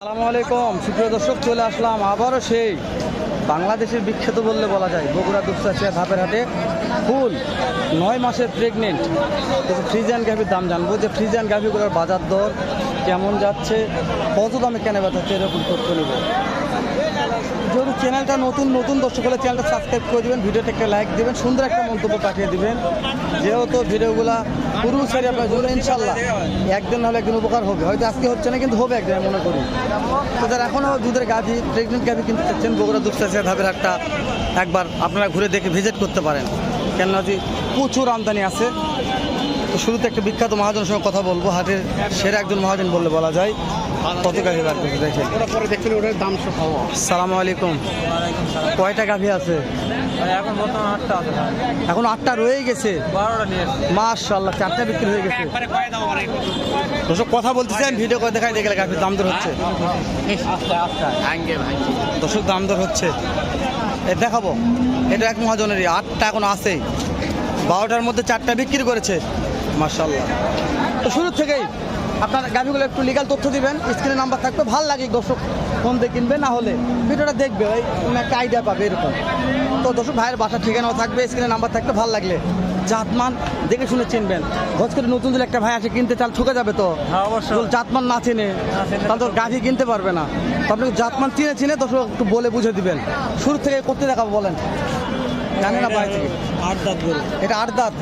আসসালামু আলাইকুম। সুপ্রিয় দর্শক, চলে আসলাম আবারও সেই বাংলাদেশের বিখ্যাত বললে বলা যায়, বগুড়া দুপসাচিয়া ধাপের হাটে ফুল নয় মাসের প্রেগনেন্ট কিছু ফ্রিজিয়ান গাভির দাম জানব যে ফ্রিজিয়ান গাভিগুলোর বাজার দর কেমন যাচ্ছে, কত দামে কেনা বেচা হচ্ছে, এরকম তথ্য নেব। যেহেতু চ্যানেলটা নতুন নতুন দর্শক হলে চ্যানেলটা সাবস্ক্রাইব করে দেবেন ভিডিওটা একটা লাইক দেবেন, সুন্দর একটা মন্তব্য পাঠিয়ে দেবেন। যেহেতু ভিডিওগুলা আপনার জন্য ইনশাল্লাহ একদিন হলে একদিন উপকার হবে। হয়তো আজকে হচ্ছে না, কিন্তু হবে একদিন, আমি মনে করি। তো যারা এখনও দুধের গাভি প্রেগনেন্ট গাভি কিন্তু চাচ্ছেন, বগুড়া দুপচাচিয়া ধাপের একটা একবার আপনারা ঘুরে দেখে ভিজিট করতে পারেন। কেননা যে প্রচুর আমদানি আছে। শুরুতে একটা বিখ্যাত মহাজনের সঙ্গে কথা বলব। হাটের সেরা একজন মহাজন বললে বলা যায়। কত গাভি বার করতে দেখেন ওটা পরে দেখছেন ওটার দাম সব সালামু আলাইকুম। কয়টা গাভি আছে? এখন বর্তমান আটটা আছে এখন আটটা রয়ে গেছে? বারোটা নিয়ে মাশাল্লাহ চারটা বিক্রি হয়ে গেছে। দর্শক কথা বলতেছেন ভিডিও করে দেখাই দেখলে গাভির দাম দর হচ্ছে। দর্শক দাম দর হচ্ছে। দেখাবো। এটা এক মহাজনেরই আটটা এখন আছেই। বারোটার মধ্যে চারটা বিক্রি করেছে। মার্শাল্লাহ তো শুরু থেকেই আপনার গাভিগুলো একটু লিগাল তথ্য দিবেন স্ক্রিনে নাম্বার থাকবে ভালো লাগে দর্শক ফোন দিয়ে কিনবে না হলে ভিডিওটা দেখবে একটা আইডিয়া পাবে এরকম। তো দর্শক ভাইয়ের বাসা ঠিকানাও থাকবে স্ক্রিনে নাম্বার থাকবে ভালো লাগলে জাতমান দেখে শুনে চিনবেন। হজ করে নতুন যদি একটা ভাই আসে কিনতে চাল ঠুকে যাবে তো? হ্যাঁ, জাতমান না চিনে তাহলে তো গাভি কিনতে পারবে না। তো আপনি জাতমান চিনে চিনে দর্শক একটু বলে বুঝে দিবেন। শুরু থেকে করতে দেখাবো বলেন। জানি না বাড়ি থেকে আট দাঁত এটা আট দাঁত?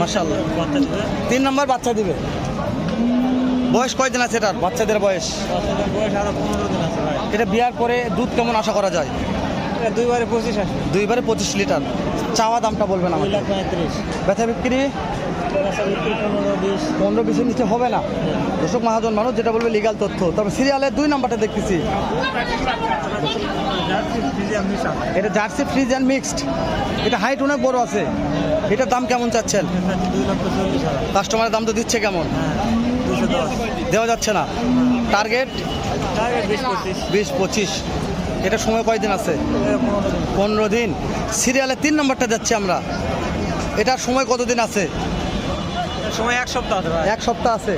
মার্শাল্লাহ তিন নম্বর বাচ্চা দিবে। বয়স কয়দিন আছে এটার? বাচ্চাদের বয়স? এটা বিয়ার পরে দুধ কেমন আশা করা যায়? দুইবারে পঁচিশ আসবে। দুইবারে পঁচিশ লিটার। চাওয়া দামটা বলবেন পঁয়ত্রিশ। ব্যথা বিক্রি? পনেরো বিশ। পনেরো বিশের নিচে হবে না। দর্শক মহাজন মানুষ যেটা বলবে লিগাল তথ্য। তবে সিরিয়ালের দুই নাম্বারটা দেখতেছি। এটা জার্সি ফ্রিজ অ্যান্ড মিক্সড এটা হাইট অনেক বড় আছে। এটার দাম কেমন চাচ্ছেন? কাস্টমারের দাম তো দিচ্ছে কেমন? হ্যাঁ। দেওয়া যাচ্ছে না। টার্গেট বিশ পঁচিশ। এটা সময় কয়দিন আছে? পনেরো দিন। সিরিয়ালে তিন নম্বরটা যাচ্ছি আমরা। এটার সময় কতদিন আছে? সময় এক সপ্তাহ আছে এক সপ্তাহ আছে।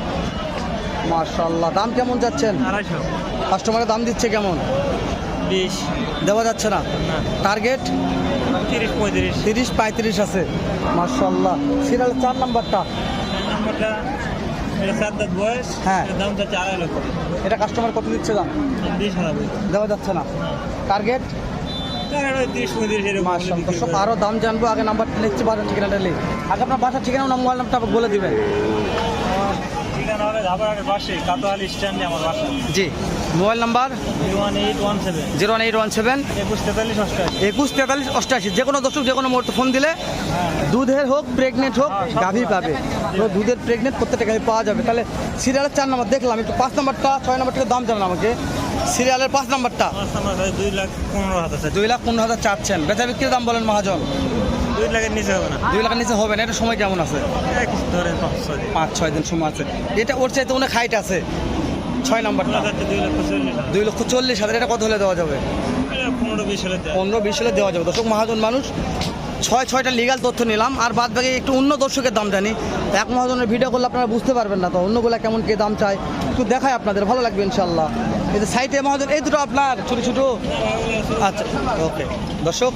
মার্শাল্লাহ দাম কেমন যাচ্ছেন? আড়াইশো। কাস্টমারের দাম দিচ্ছে কেমন? বিশ। দেওয়া যাচ্ছে না? টার্গেট তিরিশ পঁয়ত্রিশ। তিরিশ পঁয়ত্রিশ আছে। মার্শাল্লাহ সিরিয়ালের চার নাম্বারটা? নাম্বারটা হ্যাঁ। এটা কাস্টমার কত দিচ্ছে দাম দেওয়া যাচ্ছে না। টার্গেট আরও দাম জানব আগে নাম্বারটা লিখছি বাজার ঠিকানাটা নেই আগে আপনার বাসার ঠিকানা নাম্বার মোবাইল নাম্বারটা বলে দিবেন। ঠিকানা হবে ধাবাঘাটের পাশে কাতোয়ালি স্ট্যান্ডে আমার বাসা। জি mobile number? Zero one eight one seven. একুশ তেতাল্লিশ অষ্টাশি যে কোনো দর্শক যে কোনো মুহূর্তে ফোন দিলে দুধের হোক প্রেগনেন্ট হোক হ্যাঁ, গাভী পাবে। দুধের প্রেগনেন্ট প্রত্যেকটা গাভী পাওয়া যাবে। তাহলে সিরিয়ালের চার নম্বর দেখলাম একটু পাঁচ নম্বরটা ছয় নম্বর দাম জানান আমাকে। সিরিয়ালের পাঁচ নম্বরটা দুই লাখ পনেরো হাজার দুই লাখ পনেরো হাজার চাচ্ছেন। বেচা বিক্রির দাম বলেন মহাজন। দুই লাখের নিচে হবে না। দুই লাখের নিচে হবে না এটা সময় কেমন আছে? ধরেন পাঁচ ছয় দিন। সময় আছে। এটা ওর চাইতে অনেক হাইট আছে। ছয় নম্বরটা। দুই লক্ষ চল্লিশ হাজার। এটা কত হলে দেওয়া যাবে? পনেরো বিশ হলে দেওয়া যাবে। দর্শক মহাজন মানুষ ছয় ছয়টা লিগাল তথ্য নিলাম। আর বাদ বাকি একটু অন্য দর্শকের দাম জানি। এক মহাজনের ভিডিও করলে আপনারা বুঝতে পারবেন না তো অন্যগুলা কেমন কে দাম চায়। একটু দেখায় আপনাদের ভালো লাগবে ইনশাল্লাহ এই যে সাইটে মহাজন এই দুটো আপনার ছোটো ছোটো। আচ্ছা ওকে দর্শক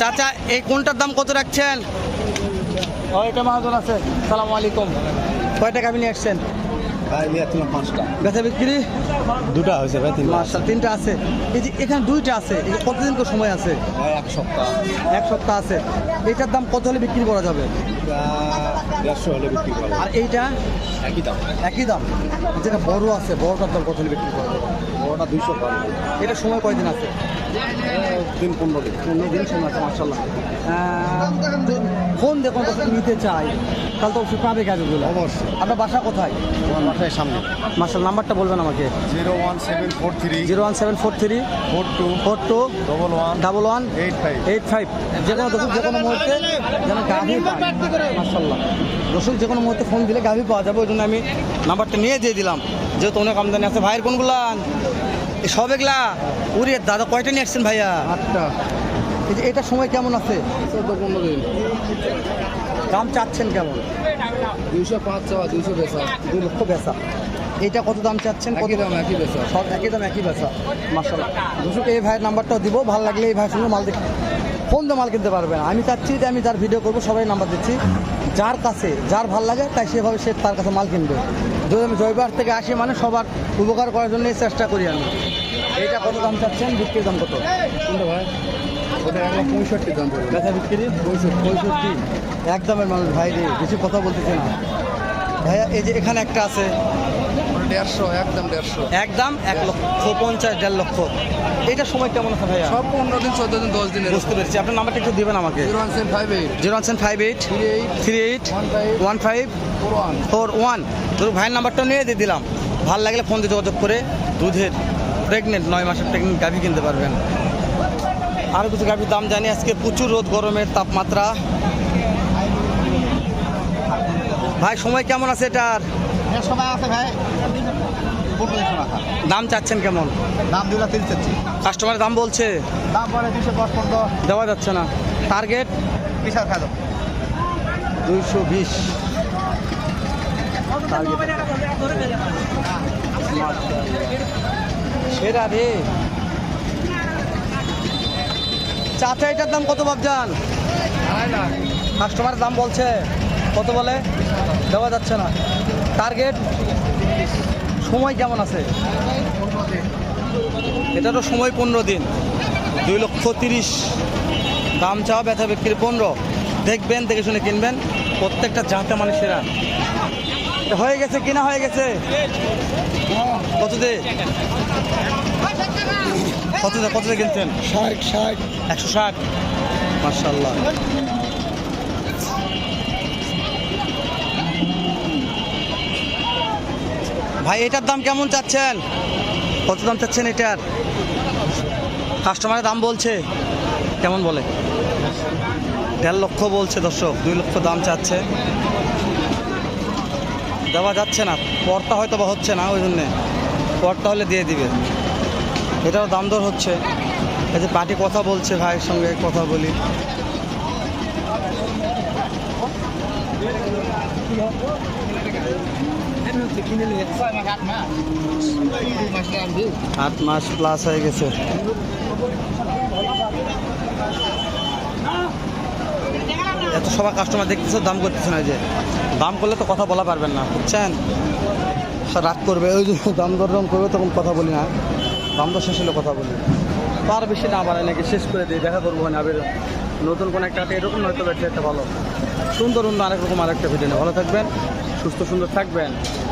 চাচা এই কোনটার দাম কত রাখছেন? ও এটা মহাজন আছে। সালাম আলাইকুম। কয় টাকা আপনি নিয়ে আসছেন? বেচা বিক্রি? দুটা হয়েছে ভাই তিন মাস তিনটা আছে। এই যে এখানে দুইটা আছে কতদিন করে সময় আছে? এক সপ্তাহ। এক সপ্তাহ আছে। এটার দাম কত হলে বিক্রি করা যাবে? দেড়শো হলে বিক্রি আর এইটা? একই দাম। একই দাম। যেটা বড় আছে বড়টার দাম কত হলে বিক্রি করা যাবে? ওটা দুইশো পারব এটা সময় কয়দিন আছে? দিন পনেরো দিন। পনেরো দিন সময় আছে মার্শাল্লাহ ফোন দেখুন নিতে চাই তাহলে তো অবশ্যই পাবে গাড়িগুলো অবশ্যই। আপনার বাসা কোথায়? তোমার বাসায় সামনে। মার্শাল নাম্বারটা বলবেন আমাকে। Zero one seven four three. Zero one seven four three. Four two. Four two. Double one. Double one. Eight five. Eight five. যে কোনো দর্শক যে কোনো মুহূর্তে যেন গাভি মার্শাল্লাহ দর্শক যে কোনো মুহূর্তে ফোন দিলে গাভি পাওয়া যাবে ওই জন্য আমি নাম্বারটা নিয়ে দিয়ে দিলাম। যেহেতু অনেক আমদানি আছে। ভাইয়ের কোনগুলা? সব এগুলা? উড়ে দাদা কয়টা নিয়ে আসছেন ভাইয়া? আটটা। যে সময় কেমন আছে? চোদ্দ পনেরো দিন। দাম চাচ্ছেন কেমন? দুইশো পাঁচ চাওয়া দুইশো বেচা। দুই লক্ষ বেচা। এইটা কত দাম চাচ্ছেন? কত দাম একই বেচা। সব একই দাম একই বেচা। মাসাল্লাহ দর্শক এই ভাইয়ের নাম্বারটাও দিব। ভালো লাগলে এই ভাইয়ের সঙ্গে মাল দেখ ফোন দিয়ে মাল কিনতে পারবেন। আমি চাচ্ছি যে আমি যার ভিডিও করব সবাই নাম্বার দিচ্ছি। যার কাছে যার ভালো লাগে তাই সেভাবে সে তার কাছে মাল কিনবে। যদি আমি জয়বার থেকে আসি মানে সবার উপকার করার জন্য চেষ্টা করি আমি। এইটা কত দাম চাচ্ছেন? বিক্রির দাম কত? ভাই ওটা পঁয়ষট্টি দাম পড়বে। বেচা বিক্রি? পঁয়ষট্টি। পঁয়ষট্টি? একদমের মানুষ ভাই রে বেশি কথা বলতেছে না। ভাইয়া এই যে এখানে একটা আছে। দেড়শো একদম দেড়শো। একদম এক লক্ষ পঞ্চাশ দেড় লক্ষ। এইটার সময় কেমন আছে ভাইয়া? সব পনেরো দিন চোদ্দ দিন দশ দিনের। বুঝতে পেরেছি। আপনার নাম্বারটা একটু দেবেন আমাকে। Zero one seven five eight. Zero one five eight three eight three eight one five one four one. ধরুন ভাইয়ের নাম্বারটা নিয়ে দিয়ে দিলাম। ভালো লাগলে ফোন দিয়ে যোগাযোগ করে দুধের প্রেগনেন্ট নয় মাসের প্রেগনেন্ট গাভি কিনতে পারবেন। আরও কিছু গাভির দাম জানি আজকে প্রচুর রোদ গরমের তাপমাত্রা। ভাই সময় কেমন আছে এটার? সময় আছে ভাই। দাম চাচ্ছেন কেমন? দাম দুই লাখ তিরিশ চাচ্ছি। কাস্টমার দাম বলছে? দাম পরে দুশো দশ পনেরো। দেওয়া যাচ্ছে না। টার্গেট বিশাল খাওয়া দুইশো বিশ। সেরা রে। চাচা এটার দাম কত ভাবজান? কাস্টমার দাম বলছে। কত বলে? দেওয়া যাচ্ছে না। টার্গেট সময় কেমন আছে? এটা তো সময় পনেরো দিন। দুই লক্ষ তিরিশ দাম চাওয়া ব্যথা বিক্রি পনেরো। দেখবেন দেখে শুনে কিনবেন। প্রত্যেকটা জাতে মানে সেরা। হয়ে গেছে কিনা হয়ে গেছে? কত দে কত দে কত দে কিনছেন? ষাট ষাট। একশো ষাট। মার্শাল্লাহ ভাই, এটার দাম কেমন চাচ্ছেন? কত দাম চাচ্ছেন এটার? কাস্টমারের দাম বলছে। কেমন বলে? দেড় লক্ষ বলছে দর্শক, দুই লক্ষ দাম চাচ্ছে। দেওয়া যাচ্ছে না, পরটা হয়তো বা হচ্ছে না, ওই জন্যে। পরটা হলে দিয়ে দিবে। এটাও দাম দর হচ্ছে। এই যে পার্টি কথা বলছে ভাইয়ের সঙ্গে, কথা বলি। আট মাস প্লাস হয়ে গেছে। এত সবাই কাস্টমার দেখতেছে, দাম করতেছে না যে। দাম করলে তো কথা বলা পারবেন না, বুঝছেন? রাগ করবে, ওই জন্য দাম দরদাম করবে, তখন কথা বলি না। দাম দর শেষ হলে কথা বলি। তার বেশি না বাড়ায় নাকি শেষ করে দিই, দেখা করব না, আবার। নতুন কোনো একটা এরকম হয়তো ব্যাটারি একটা ভালো। সুন্দর অন্য আরেক রকম আরেকটা ভিডিও ভালো থাকবেন, সুস্থ, সুন্দর থাকবেন।